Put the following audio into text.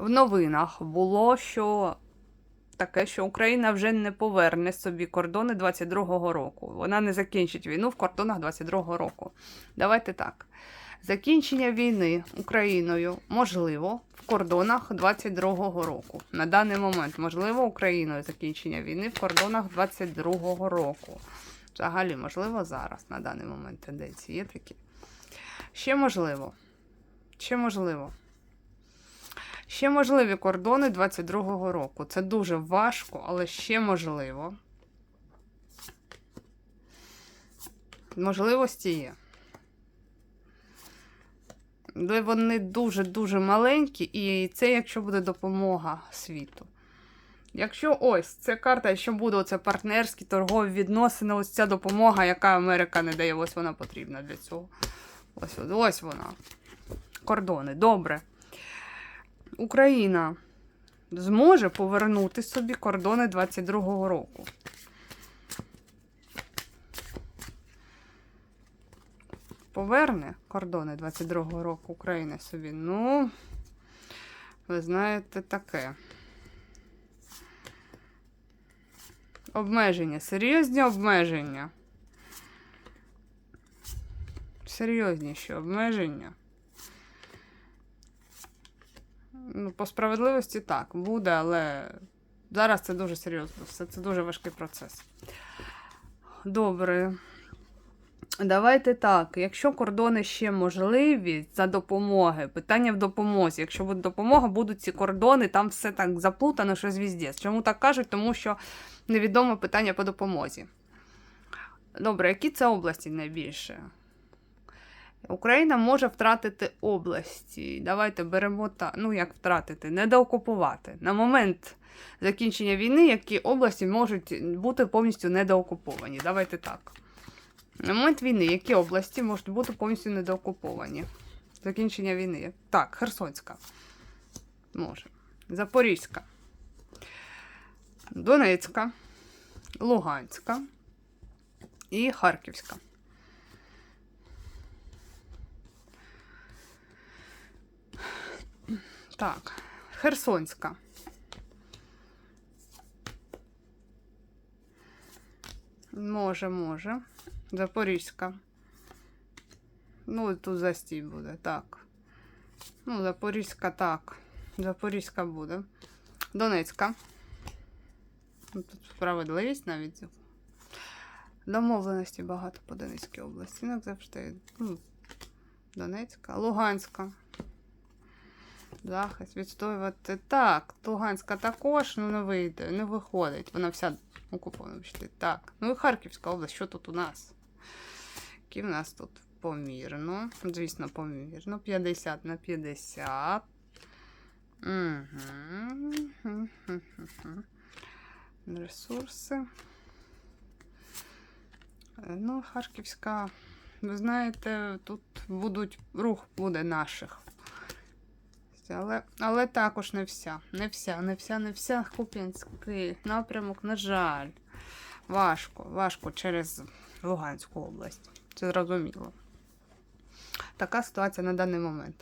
в новинах було, що таке, що Україна вже не поверне собі кордони 22-го року. Вона не закінчить війну в кордонах 22-го року. Давайте так. Закінчення війни Україною можливо в кордонах 22-го року. На даний момент можливо Україною закінчення війни в кордонах 22-го року. Взагалі, можливо, зараз на даний момент тенденції є такі. Ще можливо. Ще можливо. Ще можливі кордони 22-го року. Це дуже важко, але ще можливо. Можливості є. Але вони дуже-дуже маленькі, і це якщо буде допомога світу. Якщо ось це карта, що буде оце партнерські торгові відносини, ось ця допомога, яка Америка не дає, ось вона потрібна для цього. Ось, ось вона. Кордони. Добре. Україна зможе повернути собі кордони 22-го року. Поверне кордони 22-го року України собі. Ну, ви знаєте, таке. Обмеження. Серйозні обмеження. Серйозніші обмеження. Ну, по справедливості так, буде, але зараз це дуже серйозно. Все це дуже важкий процес. Добре. Давайте так. Якщо кордони ще можливі за допомоги, питання в допомозі. Якщо буде допомога, будуть ці кордони, там все так заплутано, що звіздець. Чому так кажуть? Тому що невідоме питання по допомозі. Добре, які це області найбільше? Україна може втратити області. Давайте беремо так. Ну, як втратити, недоокупувати. На момент закінчення війни, які області можуть бути повністю недоокуповані. Давайте так. На момент війни, які області можуть бути повністю недоокуповані? Закінчення війни. Так, Херсонська. Може. Запорізька. Донецька. Луганська. І Харківська. Так, Херсонська. Може, може. Запорізька. Ну, тут застій буде, так. Ну, Запорізька, так. Запорізька буде. Донецька. Ну, Тут справедливість навіть. Домовленості багато по Донецькій області. Як завжди. Ну, Донецька, Луганська. Захист відстоювати. Так, Луганська також, ну не вийде, не виходить. Вона вся окупована. Так. Ну і Харківська область, що тут у нас? Які в нас тут помірно? Звісно, помірно. 50 на 50. Угу. Ресурси. Ну, Харківська, ви знаєте, тут будуть рух буде наших. Але, але також не вся. Не вся, не вся, не вся. Куп'янський напрямок, на жаль. Важко, важко через Луганську область. Це зрозуміло. Така ситуація на даний момент.